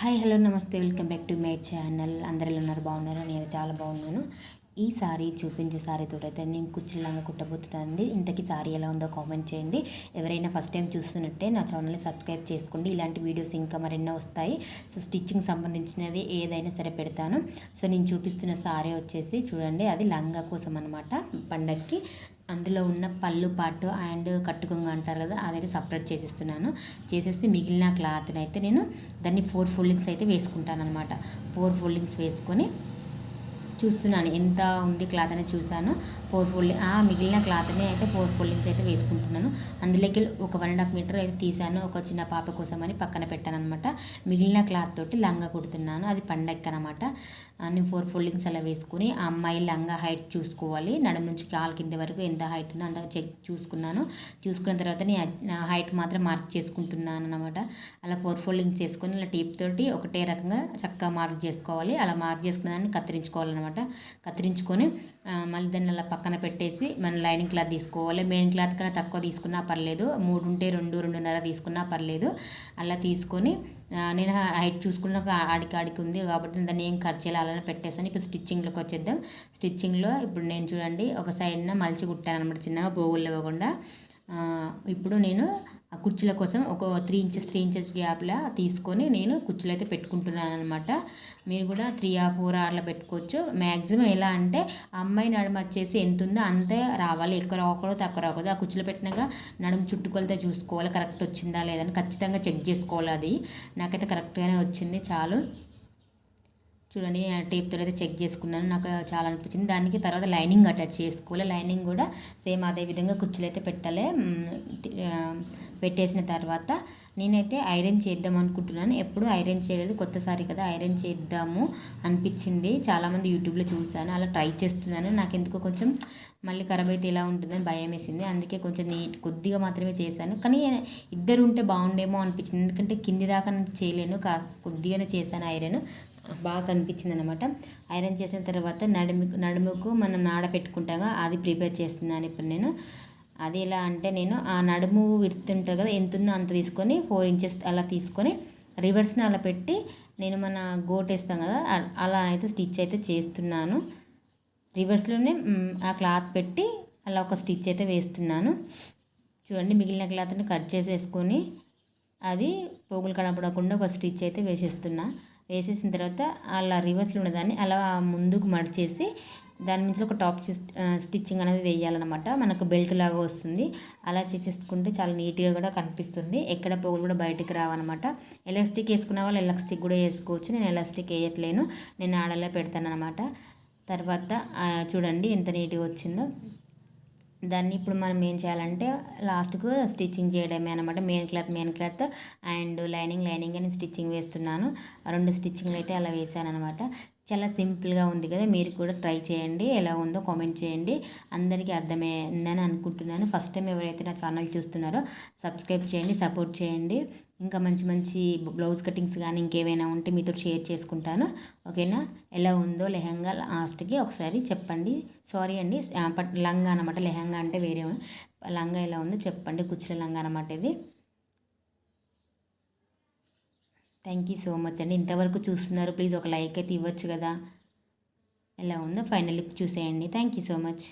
Hi hello నమస్తే welcome back to my channel. అందరు ఎలా ఉన్నారు? బాగున్నారు? నేను చాలా బాగున్నాను. ఈ సారీ చూపించే సారీతో అయితే నేను కుచ్చిలాగా కుట్టబోతున్నానండి. ఇంతకీ సారీ ఎలా ఉందో కామెంట్ చేయండి. ఎవరైనా ఫస్ట్ టైం చూస్తున్నట్టే నా ఛానల్ని సబ్స్క్రైబ్ చేసుకోండి. ఇలాంటి వీడియోస్ ఇంకా మరెన్నో వస్తాయి. సో స్టిచ్చింగ్ సంబంధించినది ఏదైనా సరే పెడతాను. సో నేను చూపిస్తున్న సారీ వచ్చేసి చూడండి అది లంగా కోసం అనమాట పండగకి అందులో ఉన్న పళ్ళు పాటు అండ్ కట్టుకొంగ అంటారు కదా అదైతే సపరేట్ చేసిస్తున్నాను. చేసేసి మిగిలిన క్లాత్ని అయితే నేను దాన్ని ఫోర్ ఫోల్డింగ్స్ అయితే వేసుకుంటాను అనమాట ఫోర్ ఫోల్డింగ్స్ వేసుకొని చూస్తున్నాను. ఎంత ఉంది క్లాత్ అనేది చూశాను. ఫోర్ ఫోల్డింగ్ ఆ మిగిలిన క్లాత్ని అయితే ఫోర్ ఫోల్డింగ్స్ అయితే వేసుకుంటున్నాను. అందులోకి ఒక వన్ అండ్ హాఫ్ మీటర్ అయితే తీశాను. ఒక చిన్న పాప కోసం అని పక్కన పెట్టాను అనమాట మిగిలిన క్లాత్ తోటి లంగా కుడుతున్నాను. అది పండగ అనమాట నేను ఫోర్ ఫోల్డింగ్స్ అలా వేసుకుని ఆ అమ్మాయి లంగా హైట్ చూసుకోవాలి. నడుము నుంచి కాలు కింద వరకు ఎంత హైట్ ఉందో అంత చెక్ చూసుకున్నాను. చూసుకున్న తర్వాత నేను హైట్ మాత్రం మార్క్ చేసుకుంటున్నాను అనమాట అలా ఫోర్ ఫోల్డింగ్స్ చేసుకొని అలా టేప్ తోటి ఒకటే రకంగా చక్కగా మార్క్ చేసుకోవాలి. అలా మార్క్ చేసుకున్న దాన్ని కత్తిరించుకోవాలన్నమాట. కత్తిరించుకొని మళ్ళీ దాన్ని అలా పక్కన పెట్టేసి మనం లైనింగ్ క్లాత్ తీసుకోవాలి. మెయిన్ క్లాత్ కన్నా తక్కువ తీసుకున్నా పర్లేదు. మూడు ఉంటే రెండు రెండున్నర తీసుకున్నా పర్లేదు. అలా తీసుకొని నేను హైట్ చూసుకున్నాక ఆడికి ఆడికి ఉంది కాబట్టి దాన్ని ఏం ఖర్చు చేయాలి అలానే పెట్టేసాను ఇప్పుడు స్టిచ్చింగ్లోకి వచ్చేద్దాం. స్టిచ్చింగ్లో ఇప్పుడు నేను చూడండి ఒక సైడ్న మలిచి కుట్టాను అనమాట చిన్నగా పోగులు ఇవ్వకుండా ఇప్పుడు నేను ఆ కుర్చీల కోసం ఒక త్రీ ఇంచెస్ త్రీ ఇంచెస్ గ్యాప్లా తీసుకొని నేను కుర్చీలు అయితే పెట్టుకుంటున్నాను అనమాట మీరు కూడా త్రీ ఆ ఫోర్ అట్లా పెట్టుకోవచ్చు. మ్యాక్సిమం ఎలా అంటే అమ్మాయి నడుమ వచ్చేసి ఎంత ఉందో అంతే రావాలి. ఎక్కువ రాకూడదు తక్కువ రాకూడదు. ఆ కుర్చీలో పెట్టినాక నడుము చుట్టుకొలతో చూసుకోవాలి. కరెక్ట్ వచ్చిందా లేదని ఖచ్చితంగా చెక్ చేసుకోవాలి అది. నాకైతే కరెక్ట్గానే వచ్చింది. చాలు. చూడండి టేప్తో అయితే చెక్ చేసుకున్నాను. నాకు చాలా అనిపించింది. దానికి తర్వాత లైనింగ్ అటాచ్ చేసుకోవాలి. లైనింగ్ కూడా సేమ్ అదే విధంగా కుర్చీలు అయితే పెట్టాలి. పెట్టేసిన తర్వాత నేనైతే ఐరన్ చేద్దాం అనుకుంటున్నాను. ఎప్పుడు ఐరన్ చేయలేదు. కొత్తసారి కదా ఐరన్ చేద్దాము అనిపించింది. చాలామంది యూట్యూబ్లో చూశాను. అలా ట్రై చేస్తున్నాను. నాకు ఎందుకో కొంచెం మళ్ళీ ఖరాబ్ అయితే ఎలా ఉంటుందని భయం వేసింది. అందుకే కొంచెం నీట్ కొద్దిగా మాత్రమే చేశాను. కానీ ఇద్దరు ఉంటే బాగుండేమో అనిపించింది. ఎందుకంటే కింది దాకా నేను చేయలేను. కాస్త కొద్దిగానే చేశాను ఐరన్ బాగా కనిపించింది అనమాట ఐరన్ చేసిన తర్వాత నడుము నడుముకు మనం నాడ పెట్టుకుంటాగా అది ప్రిపేర్ చేస్తున్నాను ఇప్పుడు నేను. అది ఎలా అంటే నేను ఆ నడుము విడుతుంటుంది కదా ఎంత ఉందో అంత తీసుకొని ఫోర్ ఇంచెస్ అలా తీసుకొని రివర్స్ని అలా పెట్టి నేను మన గోట్ వేస్తాం కదా అలా అయితే స్టిచ్ అయితే చేస్తున్నాను. రివర్స్లోనే ఆ క్లాత్ పెట్టి అలా ఒక స్టిచ్ అయితే వేస్తున్నాను. చూడండి మిగిలిన క్లాత్ని కట్ చేసేసుకొని అది పోగులు కనపడకుండా ఒక స్టిచ్ అయితే వేసేస్తున్నా. వేసేసిన తర్వాత అలా రివర్స్లో ఉన్నదాన్ని అలా ముందుకు మడిచేసి దాని నుంచి ఒక టాప్ స్టిచ్చింగ్ అనేది వేయాలన్నమాట. మనకు బెల్ట్ లాగా వస్తుంది. అలా చేసేసుకుంటే చాలా నీట్గా కూడా కనిపిస్తుంది. ఎక్కడ పొగలు కూడా బయటికి రావన్నమాట. ఎలాస్టిక్ వేసుకున్న వాళ్ళు ఎలాస్టిక్ కూడా వేసుకోవచ్చు. నేను ఎలాస్టిక్ వేయట్లేను. నేను ఆడలా పెడతాను అనమాట తర్వాత చూడండి ఎంత నీట్గా వచ్చిందో. దాన్ని ఇప్పుడు మనం ఏం చేయాలంటే లాస్ట్కు స్టిచ్చింగ్ చేయడమే అనమాట main cloth main cloth and lining lining అని స్టిచ్చింగ్ వేస్తున్నాను. రెండు స్టిచ్చింగ్లు అయితే అలా వేసాను అనమాట చాలా సింపుల్గా ఉంది కదా మీరు కూడా ట్రై చేయండి. ఎలా ఉందో కామెంట్ చేయండి. అందరికీ అర్థమైందని అనుకుంటున్నాను. ఫస్ట్ టైం ఎవరైతే నా ఛానల్ చూస్తున్నారో సబ్స్క్రైబ్ చేయండి సపోర్ట్ చేయండి. ఇంకా మంచి మంచి బ్లౌజ్ కటింగ్స్ కానీ ఇంకేమైనా ఉంటే మీతో షేర్ చేసుకుంటాను. ఓకేనా? ఎలా ఉందో లెహంగా లాస్ట్కి ఒకసారి చెప్పండి. సారీ అండి లంగా అనమాట లెహంగా అంటే వేరే లంగా ఎలా ఉందో చెప్పండి. కుచ్చుల లంగా అనమాట ఇది. థ్యాంక్ యూ సో మచ్ అండి. ఇంతవరకు చూస్తున్నారు. ప్లీజ్ ఒక లైక్ అయితే ఇవ్వచ్చు కదా. ఎలా ఉందో ఫైనల్ లుక్ చూసేయండి. Thank you so much